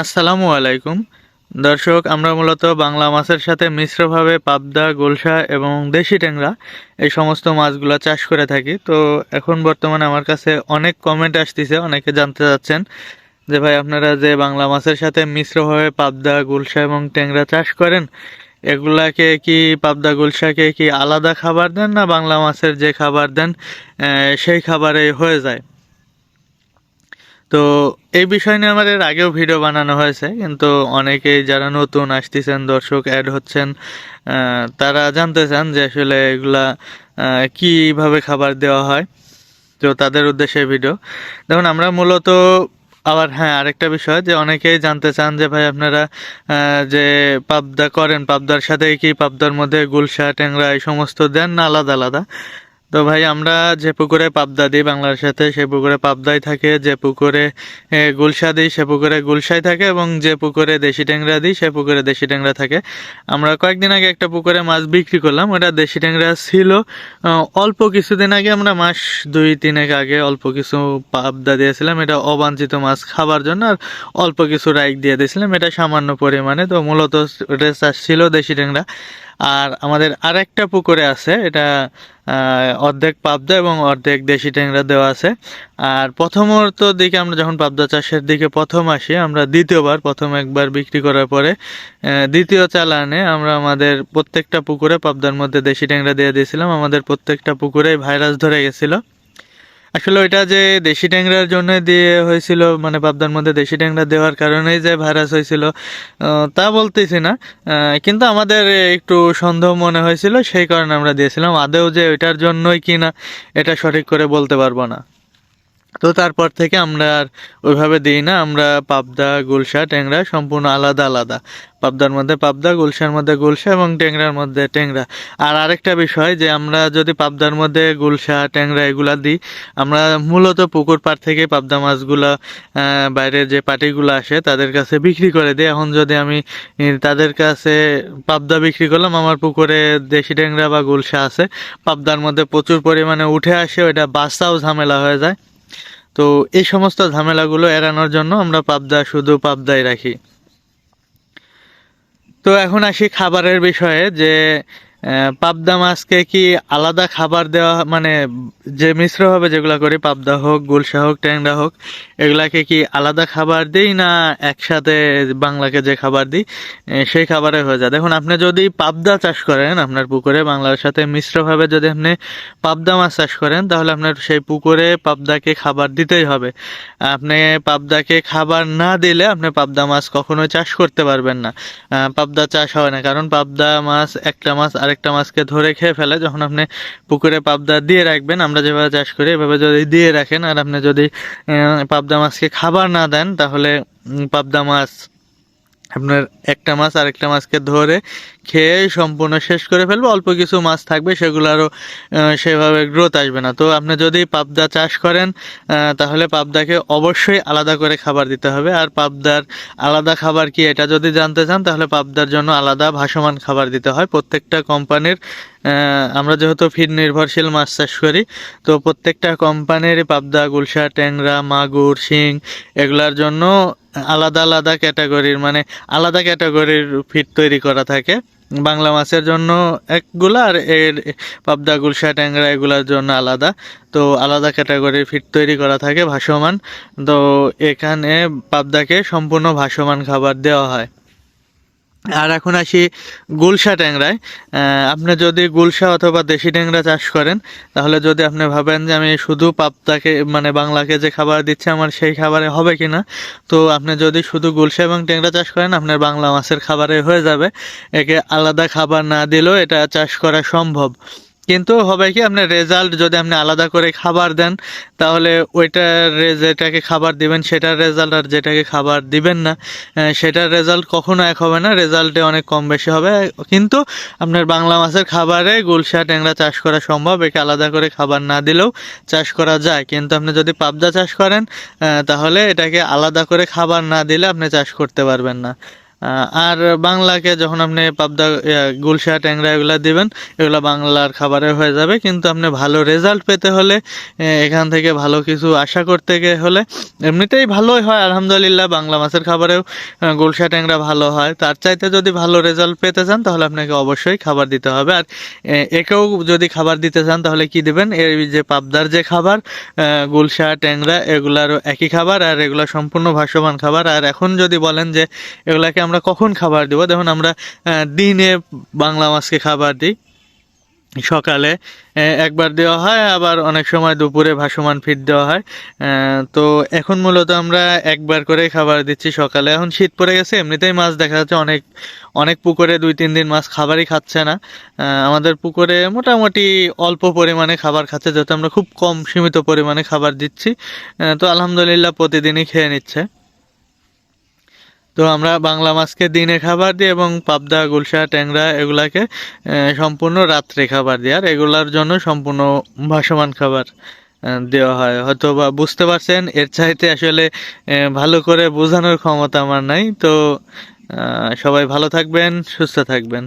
আসসালামু আলাইকুম। দর্শক, আমরা মূলত বাংলা মাছের সাথে মিশ্রভাবে পাবদা, গোলসা এবং দেশি ট্যাংরা এই সমস্ত মাছগুলো চাষ করে থাকি। তো এখন বর্তমানে আমার কাছে অনেক কমেন্ট আসতেছে, অনেকে জানতে চাচ্ছেন যে ভাই আপনারা যে বাংলা মাছের সাথে মিশ্রভাবে পাবদা, গোলসা এবং ট্যাংরা চাষ করেন, এগুলাকে কি পাবদা গুলশাকে কি আলাদা খাবার দেন না বাংলা মাছের যে খাবার দেন সেই খাবারে হয়ে যায়? তো এই বিষয় নিয়ে আমাদের আগেও ভিডিও বানানো হয়েছে, কিন্তু অনেকেই যারা নতুন আসতেছেন, দর্শক অ্যাড হচ্ছেন তারা জানতে চান যে আসলে এগুলা কীভাবে খাবার দেওয়া হয়। তো তাদের উদ্দেশ্যে ভিডিও দেখুন, আমরা মূলত আবার হ্যাঁ আরেকটা বিষয় যে অনেকেই জানতে চান যে ভাই আপনারা যে পাবদা করেন, পাবদার সাথে কি পাবদার মধ্যে গুলশা, ট্যাংরা এই সমস্ত দেন না আলাদা আলাদা? তো ভাই, আমরা যে পুকুরে পাবদা দিই বাংলার সাথে সে পুকুরে পাবদাই থাকে, যে পুকুরে গুলশা দিই, সে পুকুরে গুলশাই থাকে এবং যে পুকুরে দেশি ট্যাংরা দিই, সে পুকুরে দেশি ট্যাংরা থাকে। আমরা কয়েকদিন আগে একটা পুকুরে মাছ বিক্রি করলাম, ওটা দেশি ট্যাংরা ছিল। অল্প কিছুদিন আগে আমরা মাস দুই তিনেক আগে অল্প কিছু পাবদা দিয়েছিলাম। এটা অবাঞ্ছিত মাছ খাবার জন্য আর অল্প কিছু রাইক দিয়ে দিয়েছিলাম। এটা সামান্য পরিমাণে, তো মূলত এটা চাষ ছিল দেশি ট্যাংরা। আর আমাদের আরেকটা পুকুরে আছে, এটা অর্ধেক পাবদা এবং অর্ধেক দেশি ট্যাংরা দেওয়া আছে। আর প্রথমত দিকে আমরা যখন পাবদা চাষের দিকে প্রথম আসি, আমরা দ্বিতীয়বার, প্রথম একবার বিক্রি করার পরে দ্বিতীয় চালানে আমরা আমাদের প্রত্যেকটা পুকুরে পাবদার মধ্যে দেশি ট্যাংরা দিয়ে দিয়েছিলাম। আমাদের প্রত্যেকটা পুকুরে ভাইরাস ধরে গেছিল। আসলে ওইটা যে দেশি ট্যাংরার জন্য দিয়ে হয়েছিল মানে পাবদার মধ্যে দেশি ট্যাংরা দেওয়ার কারণেই যে ভাইরাস হয়েছিল তা বলতেছি না। কিন্তু আমাদের একটু সন্দেহ মনে হয়েছিল, সেই কারণে আমরা দিয়েছিলাম। আদেও যে ওইটার জন্যই কিনা এটা সঠিক করে বলতে পারব না। তো তারপর থেকে আমরা আর ওইভাবে দিই না, আমরা পাবদা, গুলশা, ট্যাংরা সম্পূর্ণ আলাদা আলাদা। পাবদার মধ্যে পাবদা, গুলশার মধ্যে গুলশা এবং ট্যাংরার মধ্যে ট্যাংরা। আর আরেকটা বিষয় যে আমরা যদি পাবদার মধ্যে গুলশা, ট্যাংরা এগুলা দিই, আমরা মূলত পুকুর পাড় থেকে পাবদা মাছগুলা বাইরের যে পাটিগুলো আসে তাদের কাছে বিক্রি করে দিই। এখন যদি আমি তাদের কাছে পাবদা বিক্রি করলাম, আমার পুকুরে দেশি ট্যাংরা বা গুলশা আছে, পাবদার মধ্যে প্রচুর পরিমাণে উঠে আসে, ওইটা বাচ্চাও ঝামেলা হয়ে যায়। তো এই সমস্ত ঝামেলাগুলো এড়ানোর জন্য আমরা পাবদা শুধু পাবদাই রাখি। তো এখন আসি খাবারের বিষয়ে যে পাবদা মাছকে কি আলাদা খাবার দেওয়া মানে যে মিশ্রভাবে যেগুলা করি, পাবদা হোক, গুলশা হোক, ট্যাংরা হোক, এগুলাকে কি আলাদা খাবার দিই না একসাথে বাংলাকে যে খাবার দিই সেই খাবারে হয়ে যায়? দেখুন, আপনি যদি পাবদা চাষ করেন আপনার পুকুরে, বাংলার সাথে মিশ্রভাবে যদি আপনি পাবদা মাছ চাষ করেন, তাহলে আপনার সেই পুকুরে পাবদাকে খাবার দিতেই হবে। আপনি পাবদাকে খাবার না দিলে আপনি পাবদা মাছ কখনোই চাষ করতে পারবেন না। পাবদা চাষ হয় না, কারণ পাবদা মাছ, একটা মাছ আরেকটা মাছকে ধরে খেয়ে ফেলে, যখন আপনি পুকুরে পাবদা দিয়ে রাখবেন, আমরা যেভাবে চাষ করি, এভাবে যদি দিয়ে রাখেন, আর আপনি যদি পাবদা মাছকে খাবার না দেন, তাহলে পাবদা মাছ, আপনার একটা মাছ আরেকটা মাছকে ধরে খেয়ে সম্পূর্ণ শেষ করে ফেলবে। অল্প কিছু মাছ থাকবে সেগুলো আরও সেভাবে গ্রোথ আসবে না। তো আপনি যদি পাবদা চাষ করেন তাহলে পাবদাকে অবশ্যই আলাদা করে খাবার দিতে হবে। আর পাবদার আলাদা খাবার কি, এটা যদি জানতে চান, তাহলে পাবদার জন্য আলাদা ভাসমান খাবার দিতে হয়। প্রত্যেকটা কোম্পানির আমরা যেহেতু ফিড নির্ভরশীল মাছ চাষ করি, তো প্রত্যেকটা কোম্পানির পাবদা, গুলশা, ট্যাংরা, মাগুর, শিং, এগুলার জন্য আলাদা আলাদা ক্যাটাগরির মানে আলাদা ক্যাটাগরির ফিড তৈরি করা থাকে। বাংলা মাছের জন্য একগুলা আর এর পাবদা, গুলশা, ট্যাংরা এগুলার জন্য আলাদা। তো আলাদা ক্যাটাগরি ফিট তৈরি করা থাকে ভাসমান। তো এখানে পাবদাকে সম্পূর্ণ ভাসমান খাবার দেওয়া হয়। আর এখন আসি গুলশা ট্যাংরায়। আপনি যদি গুলশা অথবা দেশি ট্যাংরা চাষ করেন, তাহলে যদি আপনি ভাবেন যে আমি শুধু পাপটাকে মানে বাংলাকে যে খাবার দিচ্ছে আমার সেই খাবারে হবে কি না তো আপনি যদি শুধু গুলশা এবং ট্যাংরা চাষ করেন, আপনার বাংলা মাছের খাবারে হয়ে যাবে। একে আলাদা খাবার না দিলেও এটা চাষ করা সম্ভব। কিন্তু হবে কি আপনার রেজাল্ট যদি আপনি আলাদা করে খাবার দেন, তাহলে ওইটার যেটাকে খাবার দিবেন, সেটার রেজাল্ট আর যেটাকে খাবার দিবেন না সেটার রেজাল্ট কখনো এক হবে না রেজাল্টে অনেক কম বেশি হবে। কিন্তু আপনার বাংলা মাছের খাবারে গুলশা ট্যাংরা চাষ করা সম্ভব, একে আলাদা করে খাবার না দিলেও চাষ করা যায়। কিন্তু আপনি যদি পাবদা চাষ করেন তাহলে এটাকে আলাদা করে খাবার না দিলে আপনি চাষ করতে পারবেন না। আর বাংলাকে যখন আপনি পাবদা গুলশা, ট্যাংরা এগুলা দিবেন, এগুলো বাংলার খাবারে হয়ে যাবে। কিন্তু আপনি ভালো রেজাল্ট পেতে হলে এখান থেকে ভালো কিছু আশা করতে হলে, এমনিতেই ভালোই হয়। আলহামদুলিল্লাহ, বাংলা মাছের খাবারেও গুলশা, ট্যাংরা ভালো হয়। তার চাইতে যদি ভালো রেজাল্ট পেতে চান, তাহলে আপনাকে অবশ্যই খাবার দিতে হবে। আর একেও যদি খাবার দিতে চান, তাহলে কি দিবেন? এই যে পাবদার যে খাবার গুলশা, ট্যাংরা, এগুলারও একই খাবার, আর এগুলা সম্পূর্ণ ভাসমান খাবার। আর এখন যদি বলেন যে, এগুলাকে আমরা কখন খাবার দিব? দেখুন, আমরা দিনে বাংলা মাছকে খাবার দিই। সকালে একবার দেওয়া হয়, আবার অনেক সময় দুপুরে ভাসমান ফিড দেওয়া হয়। তো এখন মূলত আমরা একবার করে খাবার দিচ্ছি সকালে। এখন শীত পড়ে গেছে, এমনিতেই মাছ দেখা যাচ্ছে অনেক অনেক পুকুরে দুই, তিন দিন মাছ খাবারই খাচ্ছে না। আমাদের পুকুরে মোটামুটি অল্প পরিমাণে খাবার খাচ্ছে, যেহেতু আমরা খুব কম সীমিত পরিমাণে খাবার দিচ্ছি। তো আলহামদুলিল্লাহ প্রতিদিনই খেয়ে নিচ্ছে। তো আমরা বাংলা মাছকে দিনে খাবার দিই এবং পাবদা, গুলশা, ট্যাংরা এগুলাকে সম্পূর্ণ রাত্রে খাবার দিই। আর এগুলার জন্য সম্পূর্ণ ভাসমান খাবার দেওয়া হয়। হয়তো বা বুঝতে পারছেন, এর চাইতে আসলে ভালো করে বোঝানোর ক্ষমতা আমার নাই। তো সবাই ভালো থাকবেন, সুস্থ থাকবেন।